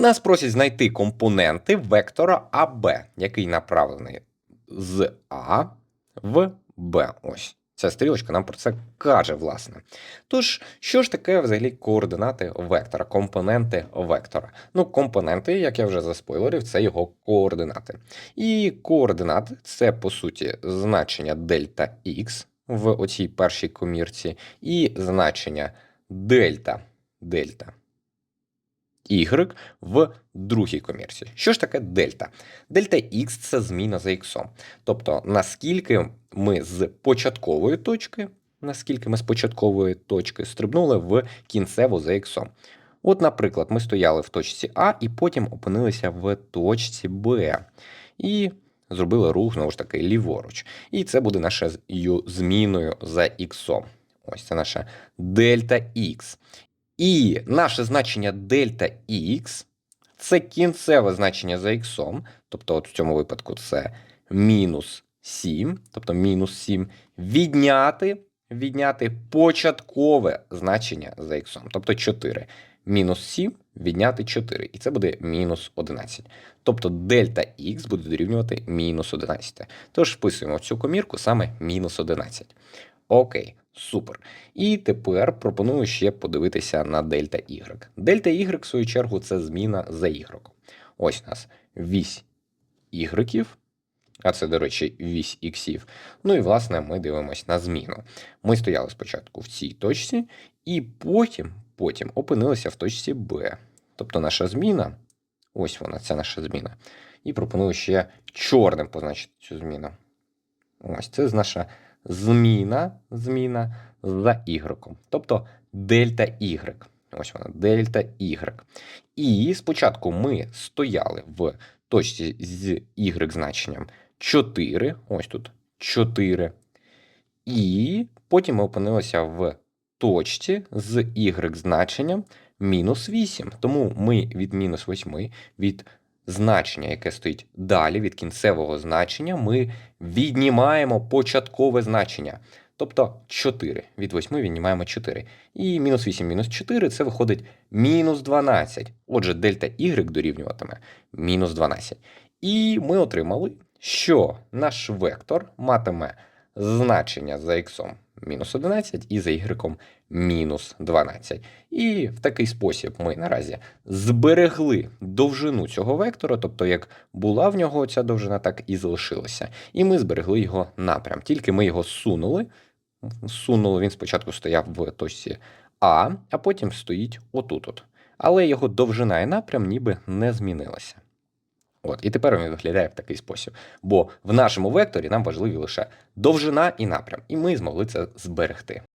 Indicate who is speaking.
Speaker 1: Нас просять знайти компоненти вектора АБ, який направлений з А в Б. Ось. Ця стрілочка нам про це каже, власне. Тож, що ж таке взагалі координати вектора, компоненти вектора? Ну, компоненти, як я вже заспойлерив, це його координати. І координати це, по суті, значення дельта Х в оцій першій комірці, і значення дельта дельта y в другій комірці. Що ж таке дельта? Дельта Х це зміна за х. Тобто, наскільки ми з початкової точки, наскільки ми з початкової точки стрибнули в кінцеву за х. От, наприклад, ми стояли в точці А і потім опинилися в точці Б. І зробили рух, знову ж таки, ліворуч. І це буде нашою зміною за х. Ось це наша дельта Х. І наше значення дельта Х це кінцеве значення за х, тобто от в цьому випадку це мінус 7, тобто мінус 7, відняти, відняти початкове значення за х, тобто 4. Мінус 7 відняти 4, і це буде мінус 11. Тобто дельта х буде дорівнювати мінус 11. Тож вписуємо в цю комірку саме мінус 11. Окей, супер. І тепер пропоную ще подивитися на дельта y. Дельта y, в свою чергу, це зміна за y. Ось у нас вісь y, а це, до речі, вісь іксів. Ну і, власне, ми дивимося на зміну. Ми стояли спочатку в цій точці, і потім, потім опинилися в точці B. Тобто наша зміна, ось вона, це наша зміна. І пропоную ще чорним позначити цю зміну. Ось це наша зміна, зміна за y. Тобто дельта y. Ось вона, дельта y. І спочатку ми стояли в точці з y значенням 4. Ось тут 4. І потім ми опинилися в точці з y значенням мінус 8. Тому ми від мінус 8 від значення, яке стоїть далі від кінцевого значення, ми віднімаємо початкове значення. Тобто 4. Від 8 віднімаємо 4. І мінус 8 мінус 4 це виходить мінус 12. Отже, дельта y дорівнюватиме мінус 12. І ми отримали, що наш вектор матиме значення за х мінус 11 і за y мінус 12. І в такий спосіб ми наразі зберегли довжину цього вектора, тобто як була в нього ця довжина, так і залишилася. І ми зберегли його напрям. Тільки ми його сунули. Сунули, він спочатку стояв в точці А, а потім стоїть отут. -от. Але його довжина і напрям ніби не змінилася. От, І тепер він виглядає в такий спосіб. Бо в нашому векторі нам важливі лише довжина і напрям, і ми змогли це зберегти.